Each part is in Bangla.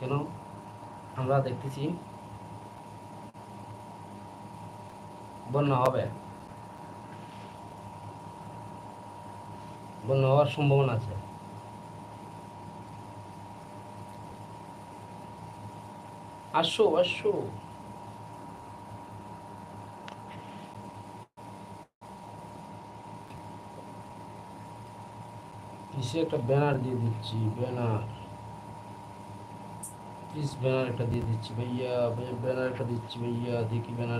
কেন আমরা দেখতেছি বন্যা হবে। বন্যা হওয়ার সম্ভাবনা আছে। আসো আসো। একটা ব্যানার দিয়ে দিচ্ছি, ব্যানার। প্লিজ ব্যানার একটা দিয়ে দিচ্ছি ভাইয়া ভাইয়া ব্যানার একটা দিচ্ছি ভাইয়া দেখি ব্যানার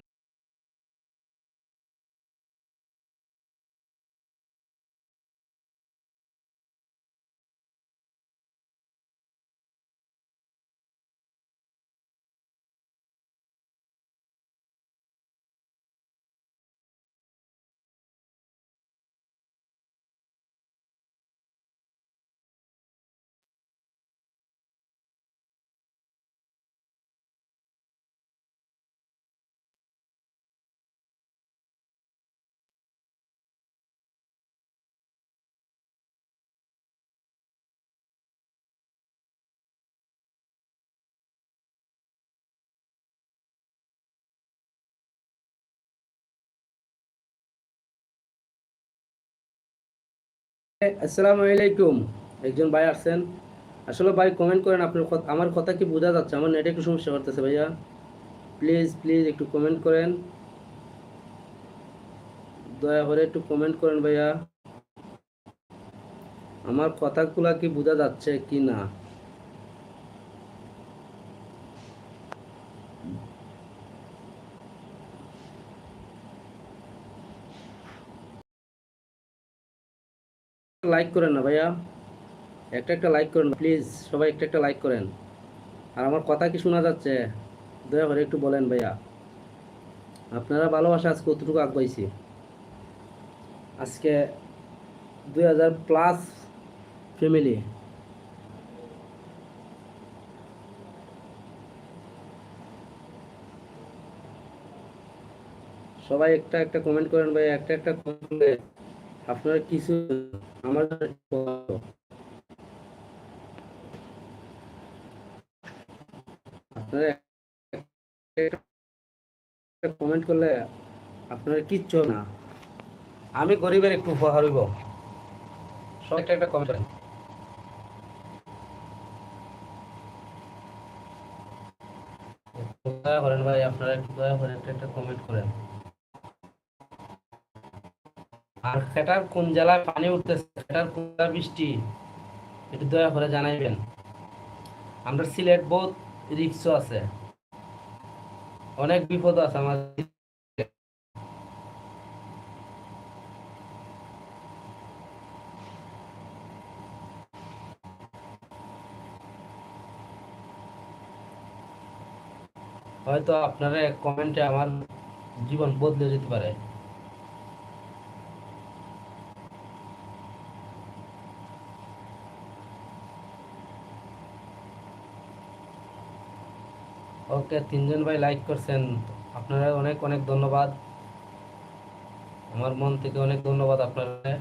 আসসালামু আলাইকুম। একজন ভাই আসছেন। আসলে ভাই কমেন্ট করেন আপনার আমার কথা কি বোঝা যাচ্ছে? আমার নেটে একটু সমস্যা করতেছে ভাইয়া। প্লিজ প্লিজ একটু কমেন্ট করেন। দয়া করে একটু কমেন্ট করেন ভাইয়া। আমার কথাগুলা কি বোঝা যাচ্ছে কি না? লাইক করেন না ভাইয়া। একটা একটা লাইক করেন। প্লিজ সবাই একটা একটা লাইক করেন। আর আমার কথা কি শোনা যাচ্ছে? দয়া করে একটু বলেন ভাইয়া। আপনারা ভালোবাসা আজকে কতটুকু আগাইছি আজকে দুই হাজার প্লাস ফ্যামিলি সবাই একটা একটা কমেন্ট করেন ভাই একটা একটা কমেন্ট আপনারা কিছু আমার আপনারা কমেন্ট করলে আপনারা কিচ্ছু না। আমি গরিবের একটু উপহার হইব। সব একটা কমেন্ট করেন। দয়া করেন ভাই, আপনারা একটু দয়া করে একটা একটা কমেন্ট করেন। আর সেটার কোন জেলায় পানি উঠতেছে, সেটার কোন বৃষ্টি, একটু দয়া করে জানাইবেন। আমরা সিলেট বহুত রিক্সও আছে। অনেক বিপদ আছে আমাদের হয়তো আপনারা কমেন্টে আমার জীবন বদলে যেতে পারে। ওকে, তিনজন ভাই লাইক করছেন। আপনারা অনেক অনেক ধন্যবাদ। আমার মন থেকে অনেক ধন্যবাদ আপনারা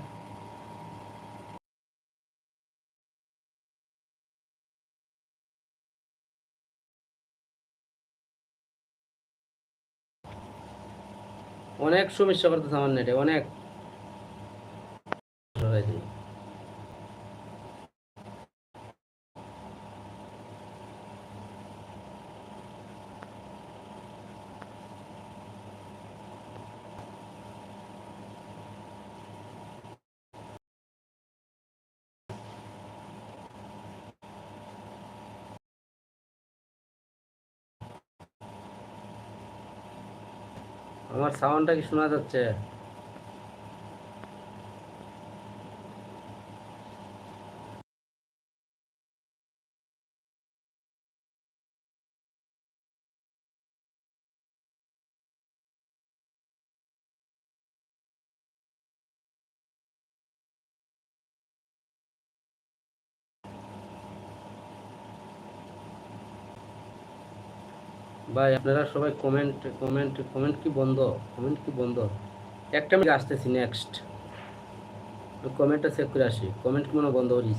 অনেক সমস্যা করতেছে আমার নেটে অনেক। আমার সাউন্ডটা কি শোনা যাচ্ছে? ভাই, আপনারা সবাই কমেন্ট কমেন্ট কমেন্ট কি বন্ধ? কমেন্ট কি বন্ধ? একটা মিনিট আসতেছি নেক্সট কমেন্টটা চেক করে আসি। কমেন্ট কি মনে বন্ধ গেছে?